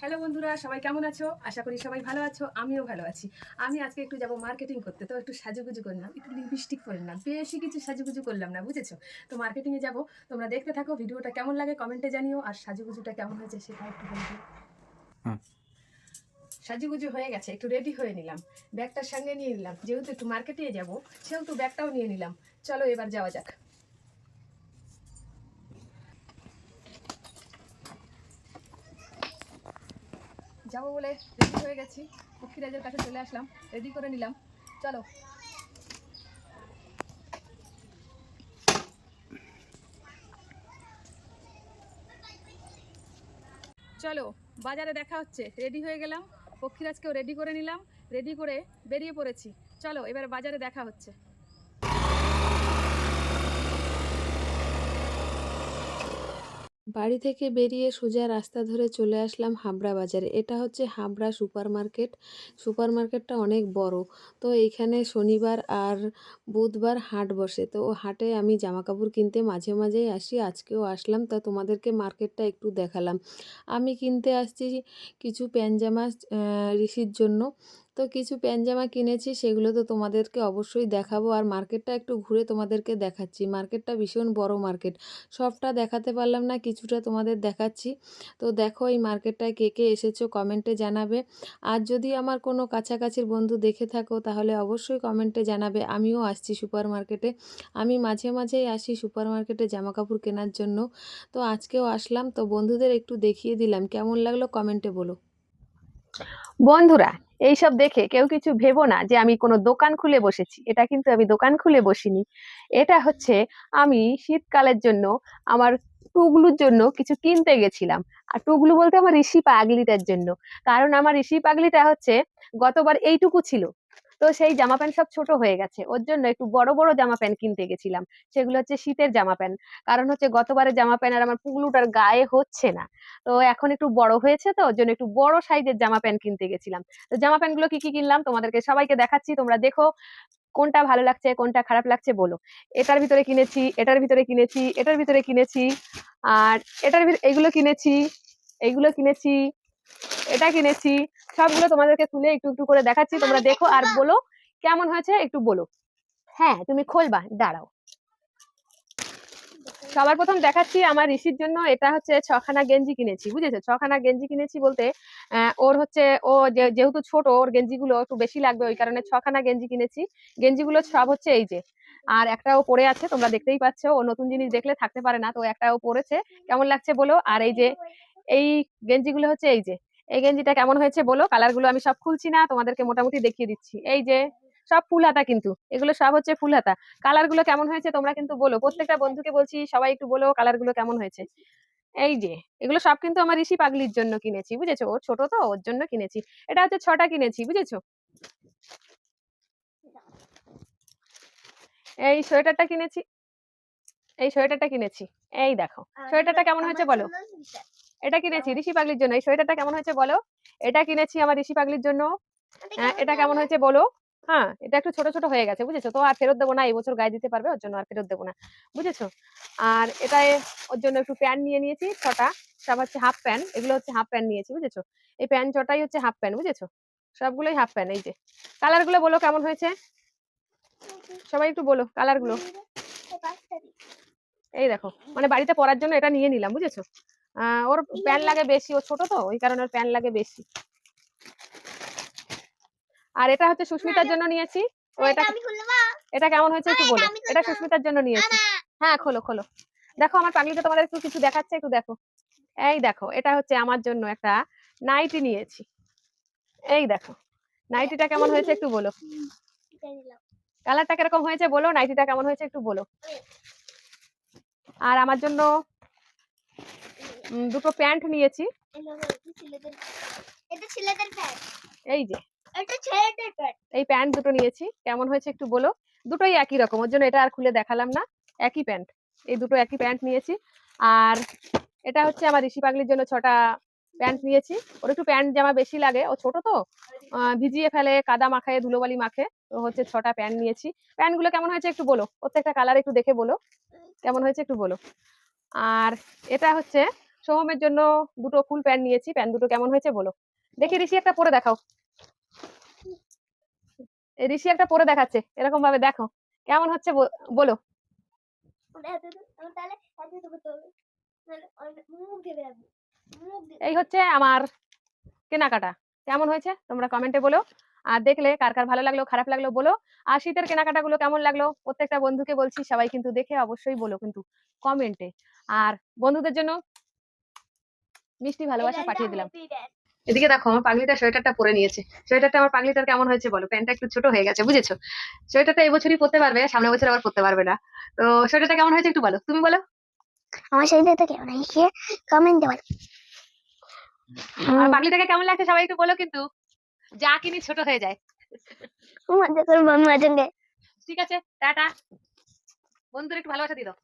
Hello বন্ধুরা সবাই কেমন আছো? আশা করি সবাই ভালো আছো আমিও ভালো আছি। আমি আজকে একটু যাব মার্কেটিং করতে তো একটু সাজুগুজু করলাম একটু লিপস্টিক করলাম বেশি কিছু সাজুগুজু করলাম না বুঝেছ? তো মার্কেটিংয়ে যাব তোমরা দেখতে থাকো ভিডিওটা কেমন লাগে কমেন্টে জানিও আর সাজুগুজুটা কেমন হয়েছে সেটা একটু বলবে। হুম। সাজুগুজু হয়ে গেছে একটু রেডি হয়ে নিলাম ব্যাগটার সঙ্গে নিয়ে নিলাম যেহেতু একটু মার্কেটে যাব সেহেতু ব্যাগটাও নিয়ে নিলাম। চলো এবার যাওয়া যাক। যাব বলে রেডি হয়ে গেছি। পক্ষীরাজের কাছে চলে আসলাম রেডি করে নিলাম। চলো। চলো, বাজারে দেখা হচ্ছে। রেডি হয়ে গেলাম, পক্ষীরাজকেও রেডি করে নিলাম রেডি করে বেরিয়ে পড়েছি। চলো, এবার বাজারে দেখা হচ্ছে। বাড়ি থেকে বেরিয়ে সোজা রাস্তা ধরে চলে আসলাম হাবড়া বাজারে। এটা হচ্ছে হাবড়া সুপার মার্কেট সুপার মার্কেটটা অনেক বড়। তো এইখানে শনিবার আর বুধবার হাট বসে। তো হাটে আমি জামা কাপড় কিনতে মাঝে মাঝেই আসি, আজকেও আসলাম। তা তোমাদেরকে মার্কেটটা একটু দেখালাম। আমি কিনতে আসছি কিছু প্যান্ট জামা ঋষির জন্য। তো কিছু প্যান্ট জামা কিনেছি, সেগুলো তো তোমাদেরকে অবশ্যই দেখাবো। আর মার্কেটটা একটু ঘুরে তোমাদেরকে দেখাচ্ছি। মার্কেটটা ভীষণ বড় মার্কেট। সবটা দেখাতে পারলাম না, কিছুটা তোমাদের দেখাচ্ছি। তো দেখো এই মার্কেটটায় কে কে এসেছ, কমেন্টে জানাবে। আর যদি আমার কোনো কাছাকাছির বন্ধু দেখে থাকো, তাহলে অবশ্যই কমেন্টে জানাবে। আমিও আসছি সুপার মার্কেটে আমি মাঝে মাঝেই আসি সুপার মার্কেটে জামা কাপড় কেনার জন্য। তো আজকেও আসলাম। তো বন্ধুদের একটু দেখিয়ে দিলাম। কেমন লাগল কমেন্টে বলো। বন্ধুরা, এইসব দেখে কেউ কিছু ভেবো না যে আমি কোনো দোকান খুলে বসেছি। এটা কিন্তু আমি দোকান খুলে বসিনি। এটা হচ্ছে আমি শীতকালের জন্য আমার টুগলুর জন্য কিছু কিনতে গেছিলাম। আর টুগলু বলতে আমার ঋষি পাগলিটার জন্য। কারণ আমার ঋষি পাগলিটা হচ্ছে গতবার এইটুকু ছিল। তো সেই জামা প্যান্ট সব ছোট হয়ে গেছে। ওর জন্য একটু বড় বড় জামা প্যান্ট কিনতে গেছিলাম। সেগুলো হচ্ছে শীতের জামা প্যান্ট। কারণ হচ্ছে গতবারের জামা প্যান্ট আর আমার পুগলুটার গায়ে হচ্ছে না। তো এখন একটু বড় হয়েছে তো, ওর জন্য একটু বড় সাইজের জামা প্যান্ট কিনতে গেছিলাম। তো জামা প্যান্টগুলো কি কি কিনলাম? তোমাদেরকে সবাইকে দেখাচ্ছি, তোমরা দেখো কোনটা ভালো লাগছে, কোনটা খারাপ লাগছে বলো। এটার ভিতরে কিনেছি, এটার ভিতরে কিনেছি, এটার ভিতরে কিনেছি, আর এটার এইগুলো কিনেছি এইগুলো কিনেছি এটা কিনেছি। সবগুলো তোমাদেরকে খুলে একটু একটু করে দেখাচ্ছি। তোমরা দেখো আর বলো, কেমন হয়েছে একটু বলো। হ্যাঁ তুমি খুলবা, দাঁড়াও। সবার প্রথম দেখাচ্ছি আমার ঋষির জন্য, এটা হচ্ছে ছখানা গেঞ্জি কিনেছি, বুঝেছ? ছখানা গেঞ্জি কিনেছি বলতে ওর হচ্ছে, ও যেহেতু ছোট, ওর গেঞ্জিগুলো একটু বেশি লাগবে, ওই কারণে ছখানা গেঞ্জি কিনেছি। গেঞ্জিগুলো সব হচ্ছে এই যে, আর একটা ও পরে আছে, তোমরা দেখতেই পাচ্ছ, ও নতুন জিনিস দেখলে থাকতে পারে না, তো একটা ও পরেছে। কেমন লাগছে বলো? আর এই যে, এই গেঞ্জিগুলো হচ্ছে এই যে এই গেঞ্জিটা কেমন হয়েছে বলো? কালারগুলো আমি সব খুলছি না তোমাদেরকে মোটামুটি দেখিয়ে দিচ্ছি। এই যে সব ফুল হাতা কিন্তু। এগুলো সব হচ্ছে ফুল হাতা। কালারগুলো কেমন হয়েছে তোমরা কিন্তু বলো। প্রত্যেকটা বন্ধুকে বলছি সবাই একটু বলো কালারগুলো কেমন হয়েছে। এই যে এগুলো সব কিন্তু আমার ঋষি পাগলির জন্য কিনেছি বুঝেছ? ও ছোট তো ওর জন্য কিনেছি। এটা হচ্ছে ছটা কিনেছি বুঝেছ? এই সোয়েটারটা কিনেছি। এই সোয়েটারটা কিনেছি। এই দেখো সোয়েটারটা কেমন হয়েছে বলো? এটা কিনেছি ঋষি পাগলির জন্য। এই সোয়েটারটা কেমন হয়েছে বলো? এটা কিনেছি আমার ঋষি পাগলির জন্য। এটা কেমন হয়েছে? বলো? হ্যাঁ এটা একটু ছোট ছোট হয়ে গেছে বুঝেছ? তো আর ফেরত দেবো না এই বছর গায়ে দিতে পারবে ওর জন্য আর ফেরত দেবো না বুঝেছ? আর এটা ওর জন্য একটু প্যান্ট নিয়ে নিয়েছি ছটা সব হচ্ছে হাফ প্যান্ট এগুলো হচ্ছে হাফ প্যান্ট নিয়েছি বুঝেছ? এই প্যান্ট ছটাই হচ্ছে হাফ প্যান্ট বুঝেছ? সবগুলোই হাফ প্যান্ট এই যে। কালারগুলো বলো কেমন হয়েছে? সবাই একটু বলো কালারগুলো এই দেখো মানে বাড়িতে পরার জন্য এটা নিয়ে নিলাম বুঝেছ? ওর প্যান্ট লাগে বেশি ও ছোট তো ওই কারণে ওর প্যান্ট লাগে বেশি। আর এটা হচ্ছে সুস্মিতার জন্য নিয়েছি। ও এটা এটা কেমন হয়েছে একটু বলো। এটা সুস্মিতার জন্য নিয়েছি। হ্যাঁ খোলো খোলো। দেখো আমার পাগলিটা তোমাদের একটু কিছু দেখাচ্ছে একটু দেখো। এই দেখো এটা হচ্ছে আমার জন্য একটা নাইটি নিয়েছি। এই দেখো নাইটিটা কেমন হয়েছে একটু বলো। কালারটা কীরকম হয়েছে বলো নাইটিটা কেমন হয়েছে একটু বলো। আর আমার জন্য দুটো প্যান্ট নিয়েছি। এই যে। এই প্যান্ট দুটো নিয়েছি। কেমন হয়েছে একটু বলো? দুটোই একই রকম ওর জন্য এটা আর খুলে দেখালাম না। একই প্যান্ট। এই দুটো একই প্যান্ট নিয়েছি। আর এটা হচ্ছে আমার ঋষি পাগলির জন্য ছটা প্যান্ট নিয়েছি। ওর একটু প্যান্ট জামা বেশি লাগে ও ছোট তো। ভিজিয়ে ফেলে কাদা মাখায় ধুলোবালি মাখে। তো হচ্ছে ছটা প্যান্ট নিয়েছি। প্যান্টগুলো কেমন হয়েছে একটু বলো? প্রত্যেকটা কালার একটু দেখে বলো। কেমন হয়েছে একটু বলো? আর এটা হচ্ছে সোহমের জন্য দুটো ফুল প্যান্ট নিয়েছি। প্যান্ট দুটো কেমন হয়েছে বলো? দেখি ঋষি একটা পরে দেখাও। ঋষি একটা পরে দেখাচ্ছে, এরকম ভাবে দেখো। কেমন হচ্ছে বল- এই হচ্ছে আমার কেনাকাটা। কেমন হয়েছে? তোমরা কমেন্টে বলো। আর দেখলে কার কার ভালো লাগল, খারাপ লাগল বলো। আর শীতের কেনাকাটা গুলো কেমন লাগল? প্রত্যেকটা বন্ধুকে বলছি, সবাই কিন্তু দেখে অবশ্যই বলো কিন্তু কমেন্টে আর বন্ধুদের জন্য মিষ্টি ভালোবাসা পাঠিয়ে দিলাম. এদিকে দেখো আমার পাগলিটা সোয়েটারটা পরে নিয়েছে। সোয়েটারটা আমার পাগলিটার কেমন হয়েছে বলো? প্যান্টটা একটু ছোট হয়ে গেছে বুঝেছ? সোয়েটারটা এই বছরই পরতে পারবে সামনের বছর আবার পরতে পারবে না। তো সোয়েটারটা কেমন হয়েছে একটু বলো? তুমি বলো? আমার শরীরটা কেমন হয়েছে কমেন্টে বল। আর পাগলিটাকে কেমন লাগছে সবাই একটু বলো কিন্তু। যা কিনি ছোট হয়ে যায়। মজা করব মজা ঠিক আছে টাটা। বন্ধুদের একটু ভালোবাসা দিয়ে দাও।